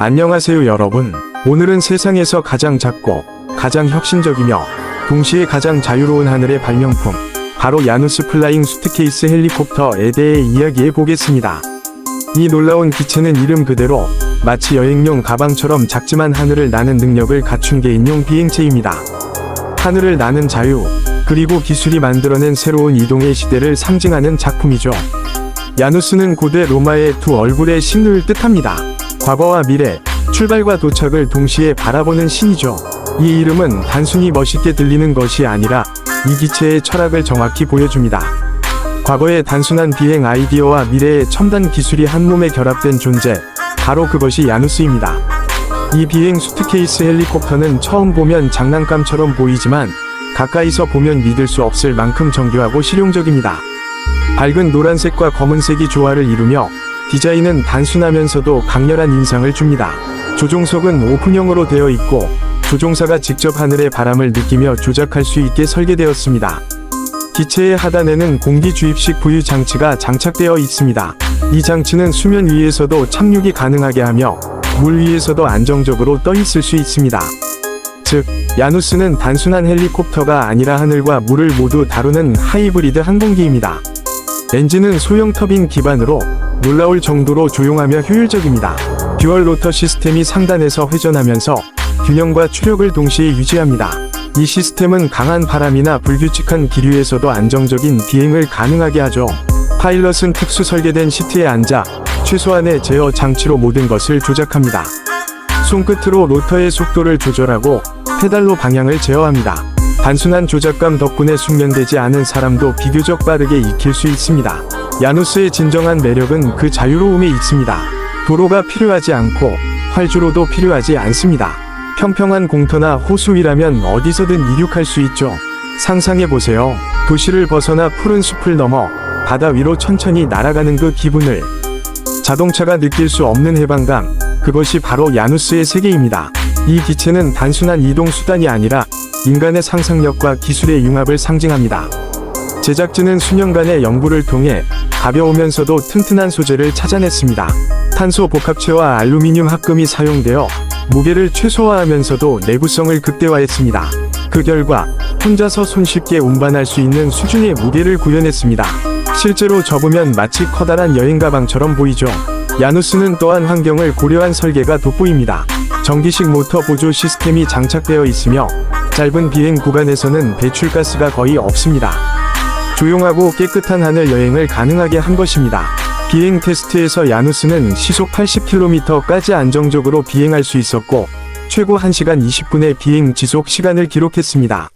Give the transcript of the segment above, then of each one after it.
안녕하세요 여러분. 오늘은 세상에서 가장 작고 가장 혁신적이며 동시에 가장 자유로운 하늘의 발명품 바로 야누스 플라잉 수트케이스 헬리콥터에 대해 이야기해 보겠습니다. 이 놀라운 기체는 이름 그대로 마치 여행용 가방처럼 작지만 하늘을 나는 능력을 갖춘 개인용 비행체입니다. 하늘을 나는 자유, 그리고 기술이 만들어낸 새로운 이동의 시대를 상징하는 작품이죠. 야누스는 고대 로마의 두 얼굴의 신을 뜻합니다. 과거와 미래, 출발과 도착을 동시에 바라보는 신이죠. 이 이름은 단순히 멋있게 들리는 것이 아니라 이 기체의 철학을 정확히 보여줍니다. 과거의 단순한 비행 아이디어와 미래의 첨단 기술이 한 몸에 결합된 존재, 바로 그것이 야누스입니다. 이 비행 수트케이스 헬리콥터는 처음 보면 장난감처럼 보이지만 가까이서 보면 믿을 수 없을 만큼 정교하고 실용적입니다. 밝은 노란색과 검은색이 조화를 이루며 디자인은 단순하면서도 강렬한 인상을 줍니다. 조종석은 오픈형으로 되어 있고 조종사가 직접 하늘의 바람을 느끼며 조작할 수 있게 설계되었습니다. 기체의 하단에는 공기 주입식 부유 장치가 장착되어 있습니다. 이 장치는 수면 위에서도 착륙이 가능하게 하며 물 위에서도 안정적으로 떠 있을 수 있습니다. 즉, 야누스는 단순한 헬리콥터가 아니라 하늘과 물을 모두 다루는 하이브리드 항공기입니다. 엔진은 소형 터빈 기반으로 놀라울 정도로 조용하며 효율적입니다. 듀얼 로터 시스템이 상단에서 회전하면서 균형과 추력을 동시에 유지합니다. 이 시스템은 강한 바람이나 불규칙한 기류에서도 안정적인 비행을 가능하게 하죠. 파일럿은 특수 설계된 시트에 앉아 최소한의 제어 장치로 모든 것을 조작합니다. 손끝으로 로터의 속도를 조절하고 페달로 방향을 제어합니다. 단순한 조작감 덕분에 숙련되지 않은 사람도 비교적 빠르게 익힐 수 있습니다. 야누스의 진정한 매력은 그 자유로움에 있습니다. 도로가 필요하지 않고 활주로도 필요하지 않습니다. 평평한 공터나 호수 위라면 어디서든 이륙할 수 있죠. 상상해보세요. 도시를 벗어나 푸른 숲을 넘어 바다 위로 천천히 날아가는 그 기분을 자동차가 느낄 수 없는 해방감, 그것이 바로 야누스의 세계입니다. 이 기체는 단순한 이동 수단이 아니라 인간의 상상력과 기술의 융합을 상징합니다. 제작진은 수년간의 연구를 통해 가벼우면서도 튼튼한 소재를 찾아냈습니다. 탄소 복합체와 알루미늄 합금이 사용되어 무게를 최소화하면서도 내구성을 극대화했습니다. 그 결과 혼자서 손쉽게 운반할 수 있는 수준의 무게를 구현했습니다. 실제로 접으면 마치 커다란 여행 가방처럼 보이죠. 야누스는 또한 환경을 고려한 설계가 돋보입니다. 전기식 모터 보조 시스템이 장착되어 있으며 짧은 비행 구간에서는 배출가스가 거의 없습니다. 조용하고 깨끗한 하늘 여행을 가능하게 한 것입니다. 비행 테스트에서 야누스는 시속 80km까지 안정적으로 비행할 수 있었고 최고 1시간 20분의 비행 지속 시간을 기록했습니다.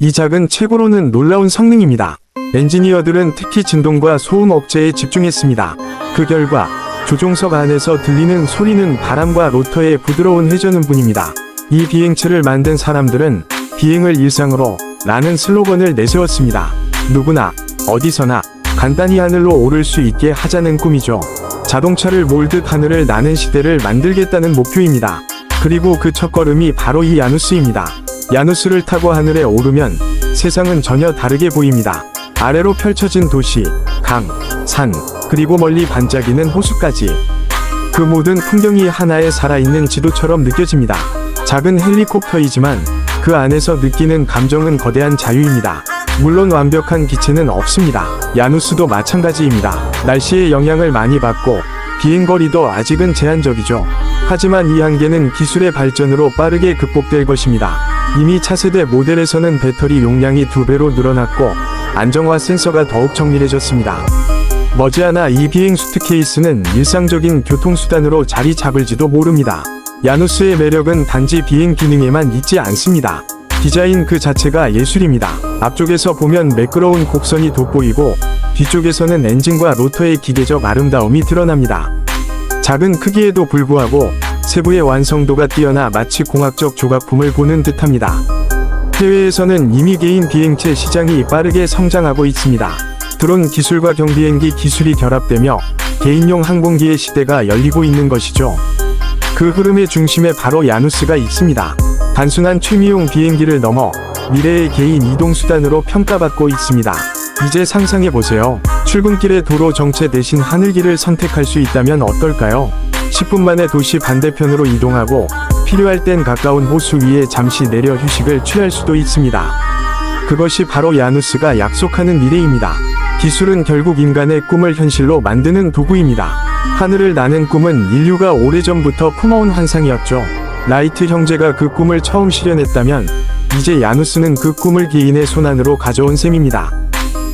이 작은 최고로는 놀라운 성능입니다. 엔지니어들은 특히 진동과 소음 억제에 집중했습니다. 그 결과 조종석 안에서 들리는 소리는 바람과 로터의 부드러운 회전음뿐입니다. 이 비행체를 만든 사람들은 비행을 일상으로 라는 슬로건을 내세웠습니다. 누구나 어디서나 간단히 하늘로 오를 수 있게 하자는 꿈이죠. 자동차를 몰듯 하늘을 나는 시대를 만들겠다는 목표입니다. 그리고 그 첫걸음이 바로 이 야누스입니다. 야누스를 타고 하늘에 오르면 세상은 전혀 다르게 보입니다. 아래로 펼쳐진 도시, 강, 산, 그리고 멀리 반짝이는 호수까지. 그 모든 풍경이 하나의 살아있는 지도처럼 느껴집니다. 작은 헬리콥터이지만 그 안에서 느끼는 감정은 거대한 자유입니다. 물론 완벽한 기체는 없습니다. 야누스도 마찬가지입니다. 날씨의 영향을 많이 받고 비행거리도 아직은 제한적이죠. 하지만 이 한계는 기술의 발전으로 빠르게 극복될 것입니다. 이미 차세대 모델에서는 배터리 용량이 두 배로 늘어났고 안정화 센서가 더욱 정밀해졌습니다. 머지않아 이 비행 수트케이스는 일상적인 교통수단으로 자리 잡을지도 모릅니다. 야누스의 매력은 단지 비행 기능에만 있지 않습니다. 디자인 그 자체가 예술입니다. 앞쪽에서 보면 매끄러운 곡선이 돋보이고 뒤쪽에서는 엔진과 로터의 기계적 아름다움이 드러납니다. 작은 크기에도 불구하고 세부의 완성도가 뛰어나 마치 공학적 조각품을 보는 듯합니다. 해외에서는 이미 개인 비행체 시장이 빠르게 성장하고 있습니다. 드론 기술과 경비행기 기술이 결합되며 개인용 항공기의 시대가 열리고 있는 것이죠. 그 흐름의 중심에 바로 야누스가 있습니다. 단순한 취미용 비행기를 넘어 미래의 개인 이동수단으로 평가받고 있습니다. 이제 상상해보세요. 출근길의 도로 정체 대신 하늘길을 선택할 수 있다면 어떨까요? 10분 만에 도시 반대편으로 이동하고 필요할 땐 가까운 호수 위에 잠시 내려 휴식을 취할 수도 있습니다. 그것이 바로 야누스가 약속하는 미래입니다. 기술은 결국 인간의 꿈을 현실로 만드는 도구입니다. 하늘을 나는 꿈은 인류가 오래전부터 품어온 환상이었죠. 라이트 형제가 그 꿈을 처음 실현했다면 이제 야누스는 그 꿈을 개인의 손안으로 가져온 셈입니다.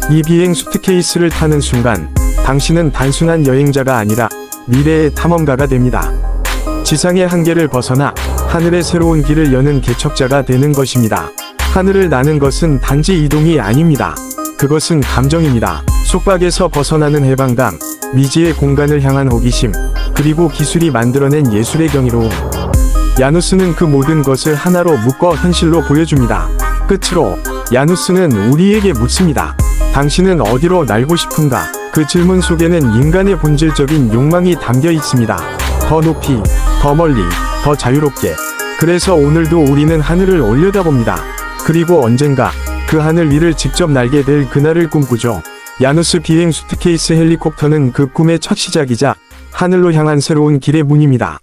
이 비행 수트케이스를 타는 순간 당신은 단순한 여행자가 아니라 미래의 탐험가가 됩니다. 지상의 한계를 벗어나 하늘의 새로운 길을 여는 개척자가 되는 것입니다. 하늘을 나는 것은 단지 이동이 아닙니다. 그것은 감정입니다. 속박에서 벗어나는 해방감, 미지의 공간을 향한 호기심, 그리고 기술이 만들어낸 예술의 경이로움. 야누스는 그 모든 것을 하나로 묶어 현실로 보여줍니다. 끝으로 야누스는 우리에게 묻습니다. 당신은 어디로 날고 싶은가? 그 질문 속에는 인간의 본질적인 욕망이 담겨 있습니다. 더 높이, 더 멀리, 더 자유롭게. 그래서 오늘도 우리는 하늘을 올려다봅니다. 그리고 언젠가 그 하늘 위를 직접 날게 될 그날을 꿈꾸죠. 야누스 비행 수트케이스 헬리콥터는 그 꿈의 첫 시작이자 하늘로 향한 새로운 길의 문입니다.